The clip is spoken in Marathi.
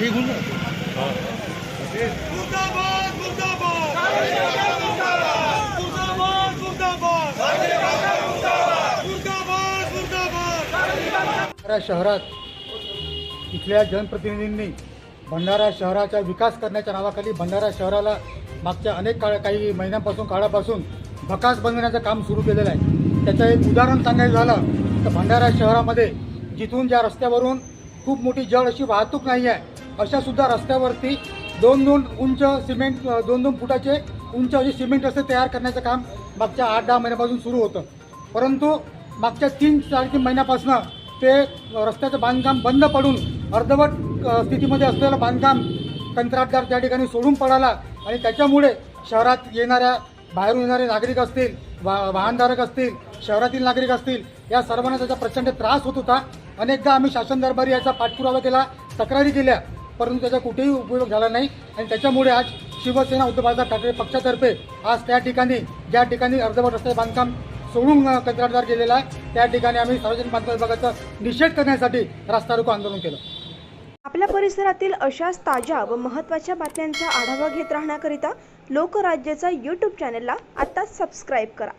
निघून भंडारा शहरात इथल्या जनप्रतिनिधींनी भंडारा शहराचा विकास करण्याच्या नावाखाली भंडारा शहराला मागच्या अनेक काळ काही महिन्यांपासून काळापासून भकास बनवण्याचं काम सुरू केलेलं आहे. त्याचं एक उदाहरण सांगायचं झालं तर भंडारा शहरामध्ये जिथून ज्या रस्त्यावरून खूप मोठी जड अशी वाहतूक नाही आहे अशा सुद्धा रस्त्यावरती दोन दोन उंच सिमेंट दोन दोन फुटाचे उंच असे सिमेंट रस्ते तयार करण्याचं काम मागच्या आठ दहा महिन्यापासून सुरू होतं. परंतु मागच्या तीन चार तीन महिन्यापासून ते रस्त्याचं बांधकाम बंद पडून अर्धवट स्थितीमध्ये असलेलं बांधकाम कंत्राटदार त्या ठिकाणी सोडून पडाला आणि त्याच्यामुळे शहरात येणाऱ्या बाहेरून येणारे नागरिक असतील वा वाहनधारक असतील शहरातील नागरिक असतील या सर्वांना त्याचा प्रचंड त्रास होत होता. अनेकदा आम्ही शासन दरबारी याचा पाठपुरावा केला तक्रारी केल्या. परंतु त्याचा कुठेही उपयोग झाला नाही. आणि त्याच्यामुळे आज शिवसेना उद्धव बाळासाहेब ठाकरे पक्षातर्फे आज त्या ठिकाणी ज्या ठिकाणी अर्धवट रस्ते बांधकाम सोडून कंत्राटदार गेलेला आहे त्या ठिकाणी आम्ही सार्वजनिक बांधकाम विभागाचा निषेध करण्यासाठी रास्ता रोको आंदोलन केलं. आपल्या परिसरातील अशाच ताज्या व महत्त्वाच्या बातम्यांचा आढावा घेत राहण्याकरिता लोकराज्याचा यूट्यूब चॅनलला आत्ताच सबस्क्राईब करा.